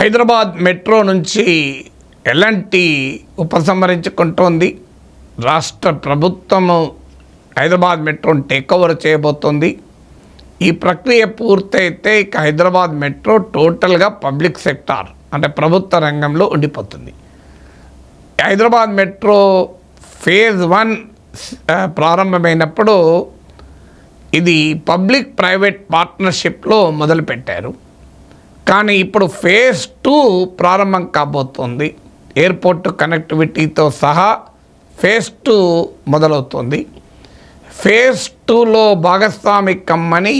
Hyderabad metro నుంచి ఎలాంటి ఉపసంహరించుకుంటోంది? రాష్ట్ర ప్రభుత్వము హైదరాబాద్ మెట్రోని టేక్ ఓవర్ చేయబోతోంది. ఈ ప్రక్రియ పూర్తయితే ఇక హైదరాబాద్ మెట్రో టోటల్గా పబ్లిక్ సెక్టార్ అంటే ప్రభుత్వ రంగంలో ఉండిపోతుంది. హైదరాబాద్ మెట్రో ఫేజ్ వన్ ప్రారంభమైనప్పుడు ఇది పబ్లిక్ ప్రైవేట్ పార్ట్నర్షిప్లో మొదలుపెట్టారు. కానీ ఇప్పుడు ఫేజ్ టూ ప్రారంభం కాబోతోంది. ఎయిర్పోర్ట్ కనెక్టివిటీతో సహా ఫేజ్ టూ మొదలవుతుంది. ఫేజ్ టూలో భాగస్వామి కమ్మని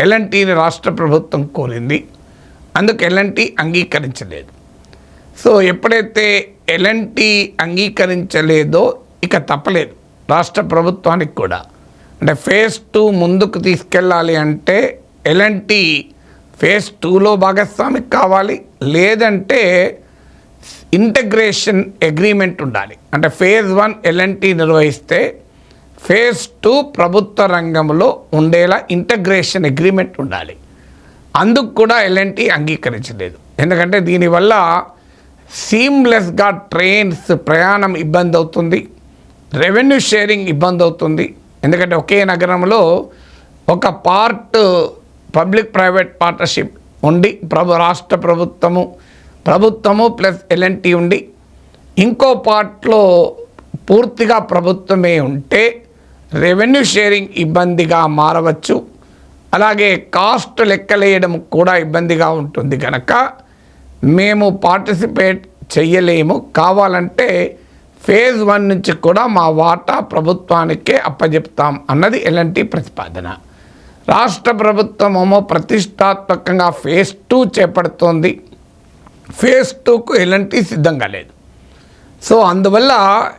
ఎల్ఎన్టీని రాష్ట్ర ప్రభుత్వం కోరింది. అందుకు ఎల్ఎన్టీ అంగీకరించలేదు. సో ఎప్పుడైతే ఎల్ఎన్టీ అంగీకరించలేదో ఇక తప్పలేదు. రాష్ట్ర ప్రభుత్వానికి కూడా. అంటే ఫేజ్ టూ ముందుకు తీసుకెళ్ళాలి అంటే ఎల్ఎన్టీ ఫేజ్ టూలో భాగస్వామికి కావాలి. లేదంటే ఇంటగ్రేషన్ అగ్రిమెంట్ ఉండాలి. అంటే ఫేజ్ వన్ ఎల్ఎన్టీ నిర్వహిస్తే ఫేజ్ టూ ప్రభుత్వ రంగంలో ఉండేలా ఇంటగ్రేషన్ అగ్రిమెంట్ ఉండాలి. అందుకు కూడా ఎల్ఎన్టీ అంగీకరించలేదు. ఎందుకంటే దీనివల్ల సీమ్లెస్గా ట్రైన్స్ ప్రయాణం ఇబ్బంది అవుతుంది. రెవెన్యూ షేరింగ్ ఇబ్బంది అవుతుంది. ఎందుకంటే ఒకే నగరంలో ఒక పార్ట్ పబ్లిక్ ప్రైవేట్ పార్ట్నర్షిప్ ఉండి ప్రభు రాష్ట్ర ప్రభుత్వము ప్రభుత్వము ప్లస్ ఎల్ఎన్టీ ఉండి ఇంకో పార్ట్లో పూర్తిగా ప్రభుత్వమే ఉంటే రెవెన్యూ షేరింగ్ ఇబ్బందిగా మారవచ్చు. అలాగే కాస్ట్ లెక్కలేయడం కూడా ఇబ్బందిగా ఉంటుంది కనుక మేము పార్టిసిపేట్ చెయ్యలేము. కావాలంటే ఫేజ్ వన్ నుంచి కూడా మా వాటా ప్రభుత్వానికే అప్పజెప్తాం అన్నది ఎలాంటి ప్రతిపాదన. రాష్ట్ర ప్రభుత్వమేమో ప్రతిష్టాత్మకంగా ఫేజ్ టూ చేపడుతోంది. ఫేజ్ టూకు ఎలాంటి సిద్ధంగా లేదు. సో అందువల్ల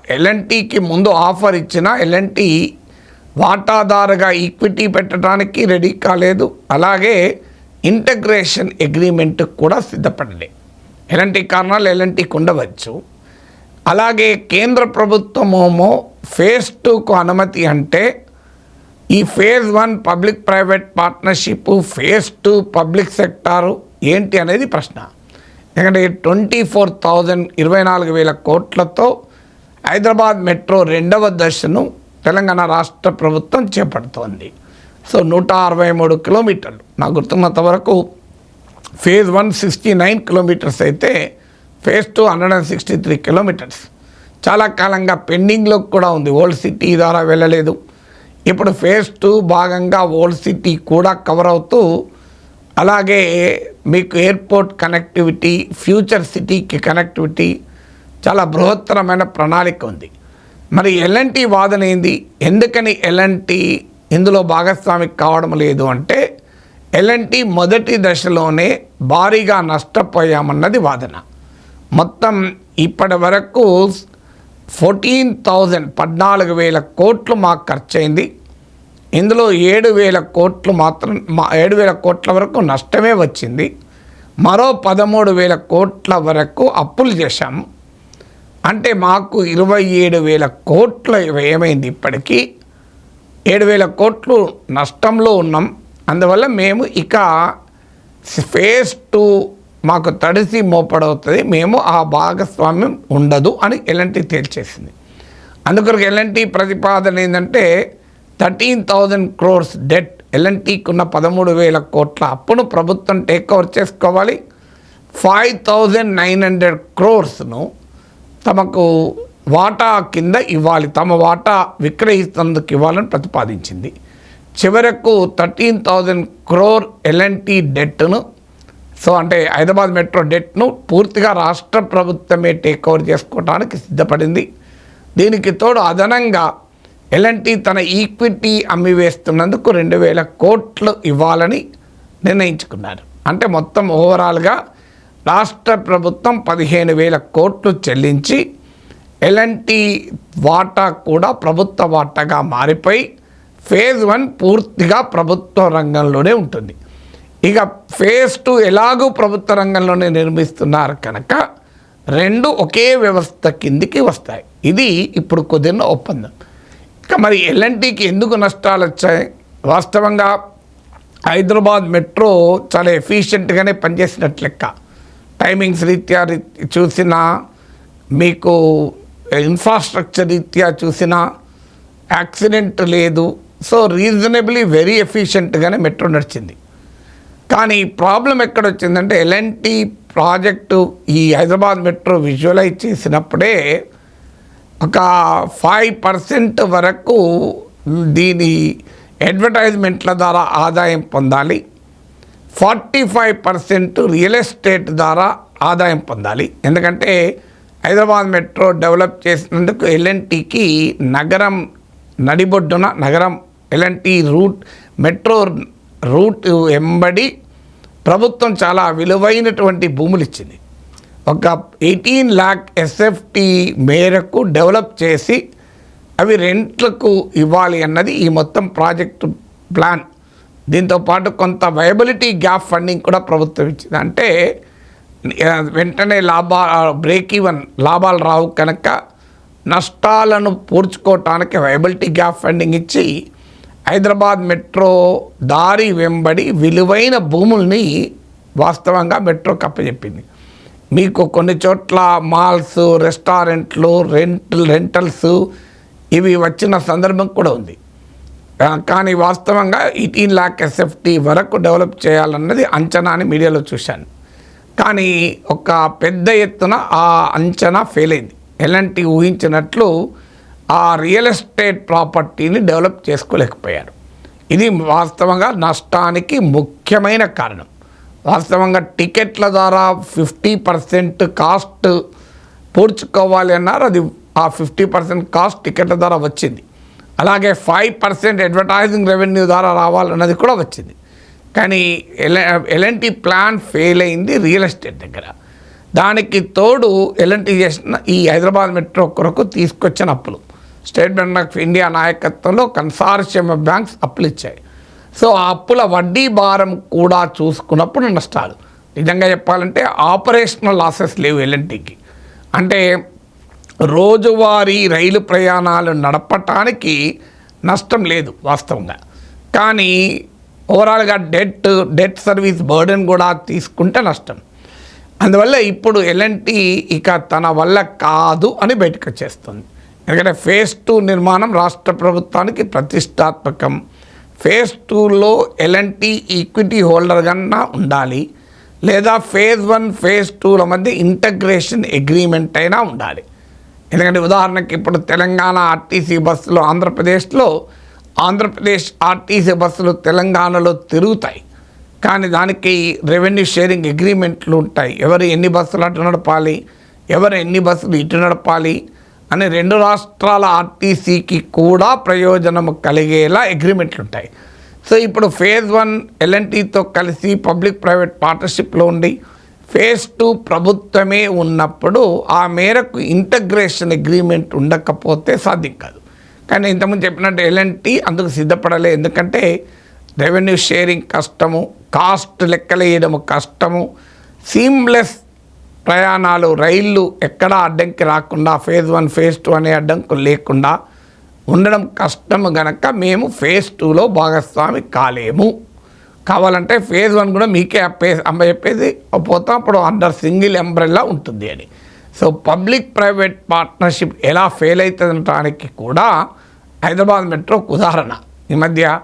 ఎల్ఎన్టీకి ముందు ఆఫర్ ఇచ్చిన ఎల్ఎన్టీ వాటాదారుగా ఈక్విటీ పెట్టడానికి రెడీ కాలేదు. అలాగే ఇంటగ్రేషన్ అగ్రిమెంట్ కూడా సిద్ధపడలే. ఎలాంటి కారణాలు ఎలాంటికి ఉండవచ్చు. అలాగే కేంద్ర ప్రభుత్వమేమో ఫేజ్ టూకు అనుమతి అంటే ఈ phase one public private partnership phase two public sector ఏంటి అనేది ప్రశ్న. ఎందుకంటే ట్వంటీ ఫోర్ థౌజండ్ ఇరవై నాలుగు వేల కోట్లతో హైదరాబాద్ మెట్రో రెండవ దశను తెలంగాణ రాష్ట్ర ప్రభుత్వం చేపడుతోంది. సో నూట అరవై మూడు కిలోమీటర్లు. నాకు గుర్తున్నంత వరకు phase one sixty nine kilometres అయితే phase two hundred and sixty three kilometres. చాలా కాలంగా పెండింగ్లో కూడా ఉంది. ఓల్డ్ సిటీ ద్వారా వెళ్ళలేదు. ఇప్పుడు ఫేజ్ టూ భాగంగా ఓల్డ్ సిటీ కూడా కవర్ అవుతూ అలాగే మీకు ఎయిర్పోర్ట్ కనెక్టివిటీ ఫ్యూచర్ సిటీకి కనెక్టివిటీ చాలా బృహత్తరమైన ప్రణాళిక ఉంది. మరి ఎల్ఎన్టీ వాదన ఏంది? ఎందుకని ఎల్ఎన్టీ ఇందులో భాగస్వామికి కావడం లేదు అంటే ఎల్ఎన్టీ మొదటి దశలోనే భారీగా నష్టపోయామన్నది వాదన. మొత్తం ఇప్పటి వరకు ఫోర్టీన్ థౌజండ్ పద్నాలుగు వేల కోట్లు మాకు ఖర్చయింది. ఇందులో ఏడు వేల కోట్లు మాత్రం మా ఏడు వేల కోట్ల వరకు నష్టమే వచ్చింది. మరో పదమూడు వేల కోట్ల వరకు అప్పులు చేశాము. అంటే మాకు ఇరవై ఏడు వేల కోట్లు ఏమైంది ఇప్పటికీ. ఏడు వేల కోట్లు నష్టంలో ఉన్నాం. అందువల్ల మేము ఇక ఫేజ్ టూ మాకు తడిసి మోపడవుతుంది మేము ఆ భాగస్వామ్యం ఉండదు అని ఎల్ఎన్టీ తేల్చేసింది. అందుకొరకు ఎల్ఎన్టీ ప్రతిపాదన ఏంటంటే థర్టీన్ థౌజండ్ క్రోర్స్ డెట్ ఎల్ఎన్టీకి ఉన్న పదమూడు వేల కోట్ల అప్పును ప్రభుత్వం టేక్ ఓవర్ చేసుకోవాలి ఫైవ్ థౌజండ్ నైన్ హండ్రెడ్ క్రోర్స్ను తమకు వాటా కింద ఇవ్వాలి తమ వాటా విక్రయిస్తున్నందుకు ఇవ్వాలని ప్రతిపాదించింది. చివరకు థర్టీన్ థౌజండ్ క్రోర్ ఎల్ఎన్టీ డెట్ను సో అంటే హైదరాబాద్ మెట్రో డెట్ను పూర్తిగా రాష్ట్ర ప్రభుత్వమే టేక్ ఓవర్ చేసుకోవడానికి సిద్ధపడింది. దీనికి తోడు అదనంగా ఎల్ఎన్టీ తన ఈక్విటీ అమ్మివేస్తున్నందుకు రెండు వేల కోట్లు ఇవ్వాలని నిర్ణయించుకున్నారు. అంటే మొత్తం ఓవరాల్గా రాష్ట్ర ప్రభుత్వం పదిహేను వేల కోట్లు చెల్లించి ఎల్ఎన్టీ వాటా కూడా ప్రభుత్వ వాటాగా మారిపోయి ఫేజ్ వన్ పూర్తిగా ప్రభుత్వ రంగంలోనే ఉంటుంది. ఇక ఫేజ్ టూ ఎలాగూ ప్రభుత్వ రంగంలోనే నిర్మిస్తున్నారు కనుక రెండు ఒకే వ్యవస్థ కిందికి వస్తాయి. ఇది ఇప్పుడు కుదిరిన ఒప్పందం. ఇక మరి ఎల్ఎన్టీకి ఎందుకు నష్టాలు వచ్చాయి? వాస్తవంగా హైదరాబాద్ మెట్రో చాలా ఎఫిషియెంట్గానే పనిచేసినట్లు లెక్క. టైమింగ్స్ రీత్యా చూసినా మీకు ఇన్ఫ్రాస్ట్రక్చర్ రీత్యా చూసినా యాక్సిడెంట్ లేదు. సో రీజనబుల్లీ వెరీ ఎఫిషియెంట్గానే మెట్రో నడిచింది. కానీ ప్రాబ్లం ఎక్కడ వచ్చిందంటే ఎల్ఎన్టీ ప్రాజెక్టు ఈ హైదరాబాద్ మెట్రో విజువలైజ్ చేసినప్పుడే ఒక ఫైవ్ పర్సెంట్ వరకు దీని అడ్వర్టైజ్మెంట్ల ద్వారా ఆదాయం పొందాలి. Forty five percent real estate ద్వారా ఆదాయం పొందాలి. ఎందుకంటే హైదరాబాద్ మెట్రో డెవలప్ చేసినందుకు ఎల్ఎన్టీకి నగరం నడిబొడ్డున నగరం ఎల్ఎన్టీ రూట్ మెట్రో రూట్ వెంబడి ప్రభుత్వం చాలా విలువైనటువంటి భూములు ఇచ్చింది ఒక ఎయిటీన్ ల్యాక్ ఎస్ఎఫ్టి మేరకు డెవలప్ చేసి అవి రెంట్లకు ఇవ్వాలి అన్నది ఈ మొత్తం ప్రాజెక్టు ప్లాన్. దీంతో పాటు కొంత వయబిలిటీ గ్యాప్ ఫండింగ్ కూడా ప్రభుత్వం ఇచ్చింది. అంటే వెంటనే లాభా బ్రేక్ ఈవెన్ లాభాలు రావు కనుక నష్టాలను పూడ్చుకోవటానికి వయబిలిటీ గ్యాప్ ఫండింగ్ ఇచ్చి హైదరాబాద్ మెట్రో దారి వెంబడి విలువైన భూముల్ని వాస్తవంగా మెట్రో కప్పచెప్పింది మీకు కొన్ని చోట్ల మాల్స్ రెస్టారెంట్లు రెంట్ రెంటల్స్ ఇవి వచ్చిన సందర్భం కూడా ఉంది. కానీ వాస్తవంగా ఎయిటీన్ ల్యాక్ ఎస్ఎఫ్టీ వరకు డెవలప్ చేయాలన్నది అంచనా అని మీడియాలో చూశాను. కానీ ఒక పెద్ద ఎత్తున ఆ అంచనా ఫెయిల్ అయింది. ఎలాంటి ఊహించినట్లు ఆ రియల్ ఎస్టేట్ ప్రాపర్టీని డెవలప్ చేసుకోలేకపోయారు. ఇది వాస్తవంగా నష్టానికి ముఖ్యమైన కారణం. వాస్తవంగా టికెట్ల ద్వారా ఫిఫ్టీ పర్సెంట్ కాస్ట్ పూడ్చుకోవాలి అన్నారు. అది ఆ ఫిఫ్టీ పర్సెంట్ కాస్ట్ టికెట్ల ద్వారా వచ్చింది. అలాగే ఫైవ్ పర్సెంట్ అడ్వర్టైజింగ్ రెవెన్యూ ద్వారా రావాలన్నది కూడా వచ్చింది. కానీ ఎల్ ఎలాంటి ప్లాన్ ఫెయిల్ అయింది రియల్ ఎస్టేట్ దగ్గర. దానికి తోడు ఎలాంటి చేసిన ఈ హైదరాబాద్ మెట్రో కొరకు తీసుకొచ్చిన అప్పులు. స్టేట్ బ్యాంక్ ఆఫ్ ఇండియా నాయకత్వంలో కన్సార్షియం బ్యాంక్స్ అప్పులు ఇచ్చాయి. సో ఆ అప్పుల వడ్డీ భారం కూడా చూసుకున్నప్పుడు నష్టాలు. నిజంగా చెప్పాలంటే ఆపరేషనల్ లాసెస్ లేవు ఎల్ఎన్టీకి. అంటే రోజువారీ రైలు ప్రయాణాలు నడపటానికి నష్టం లేదు వాస్తవంగా. కానీ ఓవరాల్గా డెట్ డెట్ సర్వీస్ బర్డెన్ కూడా తీసుకుంటే నష్టం. అందువల్ల ఇప్పుడు ఎల్ఎన్టీ ఇక తన వల్ల కాదు అని బయటకు వచ్చేస్తుంది. ఎందుకంటే ఫేజ్ టూ నిర్మాణం రాష్ట్ర ప్రభుత్వానికి ప్రతిష్టాత్మకం. ఫేజ్ టూలో ఎల్ఎన్టీ ఈక్విటీ హోల్డర్ కన్నా ఉండాలి. లేదా ఫేజ్ వన్ ఫేజ్ టూల మధ్య ఇంటగ్రేషన్ అగ్రిమెంట్ అయినా ఉండాలి. ఎందుకంటే ఉదాహరణకి ఇప్పుడు తెలంగాణ ఆర్టీసీ బస్సులు ఆంధ్రప్రదేశ్లో ఆంధ్రప్రదేశ్ ఆర్టీసీ బస్సులు తెలంగాణలో తిరుగుతాయి. కానీ దానికి రెవెన్యూ షేరింగ్ అగ్రిమెంట్లు ఉంటాయి. ఎవరు ఎన్ని బస్సులు అటు నడపాలి? ఎవరు ఎన్ని బస్సులు ఇటు నడపాలి? అని రెండు రాష్ట్రాల ఆర్టీసీకి కూడా ప్రయోజనం కలిగేలా అగ్రిమెంట్లు ఉంటాయి సో ఇప్పుడు ఫేజ్ వన్ ఎల్ఎన్టీతో కలిసి పబ్లిక్ ప్రైవేట్ పార్ట్నర్షిప్లో ఉండి ఫేజ్ టూ ప్రభుత్వమే ఉన్నప్పుడు ఆ మేరకు ఇంటగ్రేషన్ అగ్రిమెంట్ ఉండకపోతే సాధ్యం కాదు. కానీ ఇంతకుముందు చెప్పినట్టు ఎల్ఎన్టీ అందుకు సిద్ధపడలే. ఎందుకంటే రెవెన్యూ షేరింగ్ కష్టము కాస్ట్ లెక్కలేయడం కష్టము సీమ్లెస్ ప్రయాణాలు రైళ్ళు ఎక్కడా అడ్డంకి రాకుండా ఫేజ్ వన్ ఫేజ్ టూ అనే అడ్డంకులు లేకుండా ఉండడం కష్టం గనక మేము ఫేజ్ టూలో భాగస్వామి కాలేము. కావాలంటే ఫేజ్ వన్ కూడా మీకే అప్పే అమ్మ చెప్పేది పోతాం అప్పుడు అండర్ సింగిల్ ఎంబ్రెల్లా ఉంటుంది అని. సో పబ్లిక్ ప్రైవేట్ పార్ట్నర్షిప్ ఎలా ఫెయిల్ అవుతుందనడానికి కూడా హైదరాబాద్ మెట్రో ఒక ఉదాహరణ. ఈ మధ్య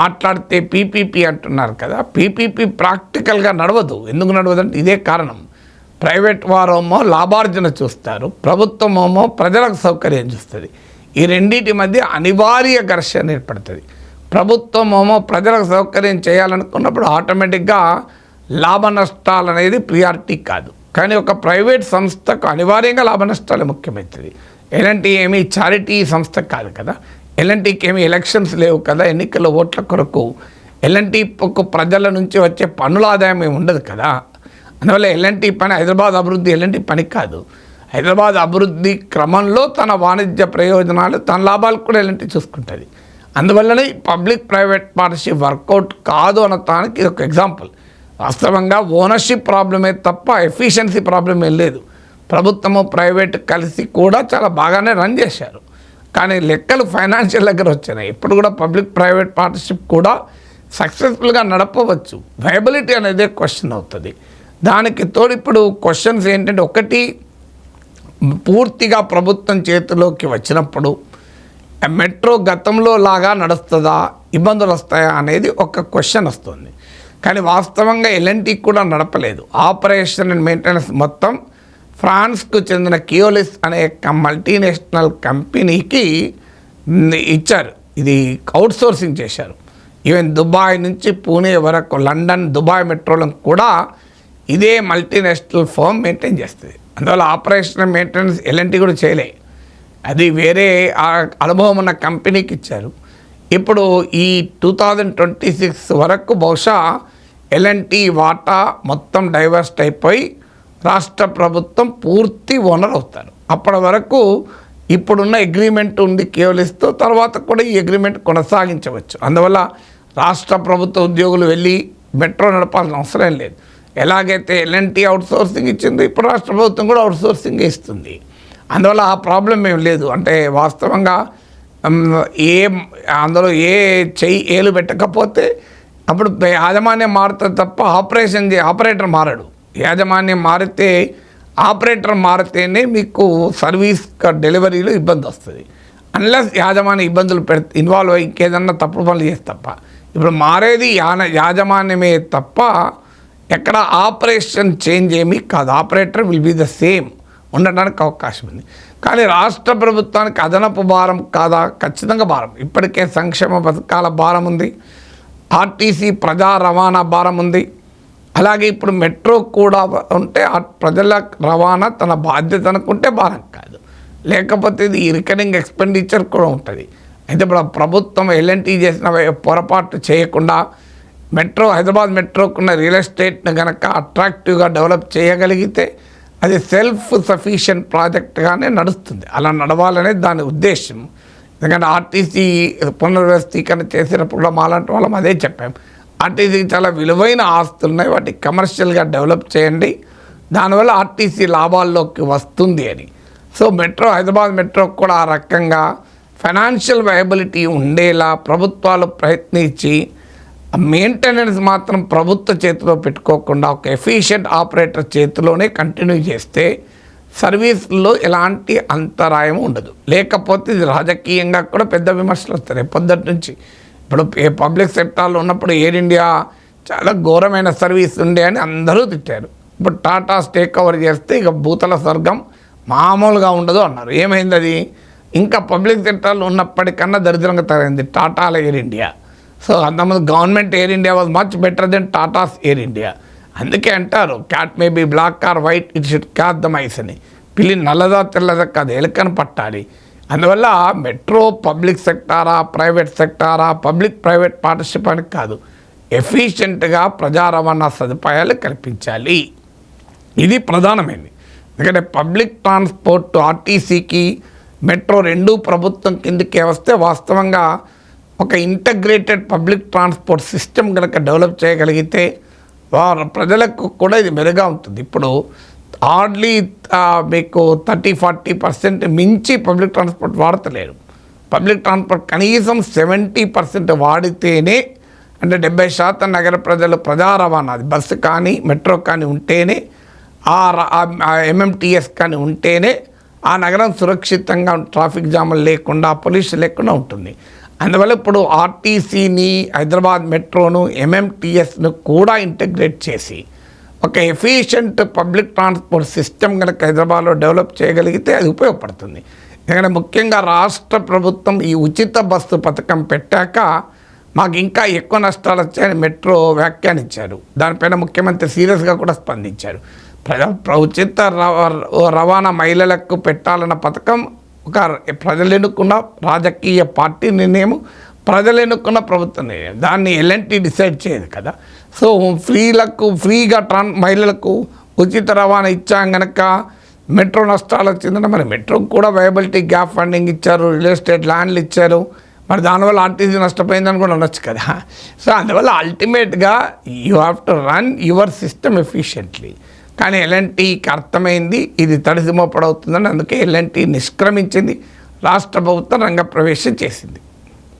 మాట్లాడితే పీపీపీ అంటున్నారు కదా పీపీపీ ప్రాక్టికల్గా నడవదు. ఎందుకు నడవదంటే ఇదే కారణం. ప్రైవేట్ వారేమో లాభార్జన చూస్తారు ప్రభుత్వమేమో ప్రజలకు సౌకర్యం చూస్తుంది. ఈ రెండింటి మధ్య అనివార్య ఘర్షణ ఏర్పడుతుంది. ప్రభుత్వమేమో ప్రజలకు సౌకర్యం చేయాలనుకున్నప్పుడు ఆటోమేటిక్గా లాభ నష్టాలు అనేది ప్రియారిటీ కాదు. కానీ ఒక ప్రైవేట్ సంస్థకు అనివార్యంగా లాభ నష్టాలు ముఖ్యమవుతుంది ఎలాంటి ఏమీ చారిటీ సంస్థ కాదు కదా. ఎలాంటికి ఏమి ఎలక్షన్స్ లేవు కదా. ఎన్నికల ఓట్ల కొరకు ఎలాంటి ప్రజల నుంచి వచ్చే పన్నుల ఆదాయం ఏమి ఉండదు కదా. అందువల్ల ఎలాంటి పని హైదరాబాద్ అభివృద్ధి ఎలాంటి పని కాదు. హైదరాబాద్ అభివృద్ధి క్రమంలో తన వాణిజ్య ప్రయోజనాలు తన లాభాలు కూడా ఎలాంటి చూసుకుంటుంది. అందువల్లనే పబ్లిక్ ప్రైవేట్ పార్ట్నర్షిప్ వర్కౌట్ కాదు అనటానికి ఇది ఒక ఎగ్జాంపుల్. వాస్తవంగా ఓనర్షిప్ ప్రాబ్లమే తప్ప ఎఫిషియన్సీ ప్రాబ్లం ఏం లేదు. ప్రభుత్వము ప్రైవేట్ కలిసి కూడా చాలా బాగానే రన్ చేశారు. కానీ లెక్కలు ఫైనాన్షియల్ దగ్గర వచ్చినాయి ఇప్పుడు కూడా పబ్లిక్ ప్రైవేట్ పార్ట్నర్షిప్ కూడా సక్సెస్ఫుల్గా నడపవచ్చు. వయబిలిటీ అనేది క్వశ్చన్ అవుతుంది. దానికి తోడు ఇప్పుడు క్వశ్చన్స్ ఏంటంటే ఒకటి పూర్తిగా ప్రభుత్వం చేతిలోకి వచ్చినప్పుడు మెట్రో గతంలో లాగా నడుస్తుందా? ఇబ్బందులు వస్తాయా? అనేది ఒక క్వశ్చన్ వస్తుంది. కానీ వాస్తవంగా ఎల్ఎన్టీ కూడా నడపలేదు. ఆపరేషన్ అండ్ మెయింటెనెన్స్ మొత్తం ఫ్రాన్స్కు చెందిన కియోలిస్ అనే మల్టీనేషనల్ కంపెనీకి ఇచ్చారు. ఇది అవుట్సోర్సింగ్ చేశారు. ఈవెన్ దుబాయ్ నుంచి పూణే వరకు లండన్ దుబాయ్ మెట్రోలను కూడా ఇదే మల్టీనేషనల్ ఫర్మ్ మెయింటైన్ చేస్తుంది. అందువల్ల ఆపరేషన్ మెయింటెనెన్స్ ఎలాంటివి కూడా చేయలే. అది వేరే ఆ అనుభవం ఉన్న కంపెనీకి ఇచ్చారు. ఇప్పుడు ఈ టూ థౌజండ్ ట్వంటీ సిక్స్ వరకు బహుశా ఎల్ఎన్టీ వాటా మొత్తం డైవర్స్ట్ అయిపోయి రాష్ట్ర ప్రభుత్వం పూర్తి ఓనర్ అవుతారు. అప్పటి వరకు ఇప్పుడున్న అగ్రిమెంట్ ఉంది కేవలిస్తూ తర్వాత కూడా ఈ అగ్రిమెంట్ కొనసాగించవచ్చు. అందువల్ల రాష్ట్ర ప్రభుత్వ ఉద్యోగులు వెళ్ళి మెట్రో నడపాల్సిన అవసరం లేదు. ఎలాగైతే ఎల్ఎన్టీ అవుట్ సోర్సింగ్ ఇచ్చిందో ఇప్పుడు రాష్ట్ర ప్రభుత్వం కూడా అవుట్ సోర్సింగ్ ఇస్తుంది. అందువల్ల ఆ ప్రాబ్లం ఏం లేదు. అంటే వాస్తవంగా ఏ అందులో ఏ చెయ్యి ఏలు పెట్టకపోతే అప్పుడు యాజమాన్యం మారుతుంది తప్ప ఆపరేషన్ చే ఆపరేటర్ మారడు. యాజమాన్యం మారితే ఆపరేటర్ మారితేనే మీకు సర్వీస్ డెలివరీలో ఇబ్బంది వస్తుంది. అన్లెస్ యాజమాన్య ఇబ్బందులు పెడ ఇన్వాల్వ్ అయ్యి ఇంకేదన్నా తప్పుడు పనులు చేసి తప్ప. ఇప్పుడు మారేది యాన యాజమాన్యమే తప్ప ఎక్కడ ఆపరేషన్ చేంజ్ ఏమీ కాదు. Operator will be the same. ఉండడానికి అవకాశం ఉంది. కానీ రాష్ట్ర ప్రభుత్వానికి అదనపు భారం కాదా? ఖచ్చితంగా భారం. ఇప్పటికే సంక్షేమ పథకాల భారం ఉంది. ఆర్టీసీ ప్రజా రవాణా భారం ఉంది. అలాగే ఇప్పుడు మెట్రో కూడా ఉంటే ఆ ప్రజల రవాణా తన బాధ్యత అనుకుంటే భారం కాదు. లేకపోతే ఇది రికరింగ్ ఎక్స్పెండిచర్ కూడా ఉంటుంది. అయితే ఇప్పుడు ప్రభుత్వం ఎల్ఎన్టీ చేసిన పొరపాటు చేయకుండా మెట్రో హైదరాబాద్ మెట్రోకున్న రియల్ ఎస్టేట్ని కనుక అట్రాక్టివ్గా డెవలప్ చేయగలిగితే అది సెల్ఫ్ సఫిషియెంట్ ప్రాజెక్ట్గానే నడుస్తుంది. అలా నడవాలనేది దాని ఉద్దేశం. ఎందుకంటే ఆర్టీసీ పునర్వ్యవస్థీకరణ చేసినప్పుడు కూడా మాలాంటి వాళ్ళం అదే చెప్పాం. ఆర్టీసీకి చాలా విలువైన ఆస్తులు ఉన్నాయి. వాటి కమర్షియల్గా డెవలప్ చేయండి. దానివల్ల ఆర్టీసీ లాభాల్లోకి వస్తుంది అని. సో మెట్రో హైదరాబాద్ మెట్రో కూడా ఆ రకంగా ఫైనాన్షియల్ వయబిలిటీ ఉండేలా ప్రభుత్వాలు ప్రయత్నించి మెయింటెనెన్స్ మాత్రం ప్రభుత్వ చేతిలో పెట్టుకోకుండా ఒక ఎఫిషియెంట్ ఆపరేటర్ చేతిలోనే కంటిన్యూ చేస్తే సర్వీస్లో ఎలాంటి అంతరాయం ఉండదు. లేకపోతే ఇది రాజకీయంగా కూడా పెద్ద విమర్శలు వస్తాయి. పొద్దుటి నుంచి ఇప్పుడు ఏ పబ్లిక్ సెక్టార్లో ఉన్నప్పుడు ఎయిర్ ఇండియా చాలా ఘోరమైన సర్వీస్ ఉండే అని అందరూ తిట్టారు. ఇప్పుడు టాటా టేక్ ఓవర్ చేస్తే ఇక భూతల స్వర్గం మామూలుగా ఉండదు అన్నారు. ఏమైంది అది? ఇంకా పబ్లిక్ సెక్టార్లో ఉన్నప్పటికన్నా దరిద్రంగా తయారైంది టాటాల ఎయిర్ ఇండియా సో అంతమంది government Air India was much better then Tatas Air India. అందుకే అంటారు cat may be black or white it should cat the mice అని. పిల్లి నల్లదా తెల్లదా కాదు ఎలుకను పట్టాలి. అందువల్ల మెట్రో పబ్లిక్ సెక్టారా ప్రైవేట్ సెక్టారా పబ్లిక్ ప్రైవేట్ పార్ట్నర్షిప్ అని కాదు ఎఫిషియెంట్గా ప్రజా రవాణా సదుపాయాలు కల్పించాలి. ఇది ప్రధానమైనది ఎందుకంటే పబ్లిక్ ట్రాన్స్పోర్ట్ ఆర్టీసీకి మెట్రో రెండు ప్రభుత్వం కిందకే వస్తే వాస్తవంగా ఒక ఇంటగ్రేటెడ్ పబ్లిక్ ట్రాన్స్పోర్ట్ సిస్టమ్ కనుక డెవలప్ చేయగలిగితే వారు ప్రజలకు కూడా ఇది మెరుగా ఉంటుంది. ఇప్పుడు హార్డ్లీ మీకు థర్టీ ఫార్టీ పర్సెంట్ మించి పబ్లిక్ ట్రాన్స్పోర్ట్ వాడతలేరు. పబ్లిక్ ట్రాన్స్పోర్ట్ కనీసం సెవెంటీ పర్సెంట్ వాడితేనే అంటే డెబ్బై శాతం నగర ప్రజలు ప్రజా రవాణా అది బస్సు కానీ మెట్రో కానీ ఉంటేనే ఆ ఎంఎంటీఎస్ కానీ ఉంటేనే ఆ నగరం సురక్షితంగా ట్రాఫిక్ జాములు లేకుండా పొల్యూషన్ లేకుండా ఉంటుంది. అందువల్ల ఇప్పుడు ఆర్టీసీని హైదరాబాద్ మెట్రోను ఎంఎంటీఎస్ను కూడా ఇంటిగ్రేట్ చేసి ఒక ఎఫిషియంట్ పబ్లిక్ ట్రాన్స్పోర్ట్ సిస్టమ్ కనుక హైదరాబాద్లో డెవలప్ చేయగలిగితే అది ఉపయోగపడుతుంది. ఎందుకంటే ముఖ్యంగా రాష్ట్ర ప్రభుత్వం ఈ ఉచిత బస్సు పథకం పెట్టాక మాకు ఇంకా ఎక్కువ నష్టాలు వచ్చాయని మెట్రో వ్యాఖ్యానించారు. దానిపైన ముఖ్యమంత్రి సీరియస్గా కూడా స్పందించారు. ప్రజా ఉచిత రవాణా మహిళలకు పెట్టాలన్న పథకం ఒక ప్రజలు ఎన్నుకున్న రాజకీయ పార్టీ నిర్ణయం ప్రజలు ఎన్నుకున్న ప్రభుత్వ నిర్ణయం. దాన్ని ఎల్ఎన్టీ డిసైడ్ చేయదు కదా. సో ఫ్రీలకు ఫ్రీగా ట్రాన్ మహిళలకు ఉచిత రవాణా ఇచ్చాం కనుక మెట్రో నష్టాలు వచ్చిందంటే మరి మెట్రోకి కూడా వయబిలిటీ గ్యాప్ ఫండింగ్ ఇచ్చారు రియల్ ఎస్టేట్ ల్యాండ్లు ఇచ్చారు. మరి దానివల్ల ఆర్టీసీ నష్టపోయిందని కూడా అనొచ్చు కదా. సో అందువల్ల అల్టిమేట్గా you have to run your system efficiently కానీ ఎల్ఎన్టీకి అర్థమైంది ఇది తడిసిమోపడవుతుందని అందుకే ఎల్ఎన్టీ నిష్క్రమించింది రాష్ట్ర ప్రభుత్వం రంగప్రవేశం చేసింది.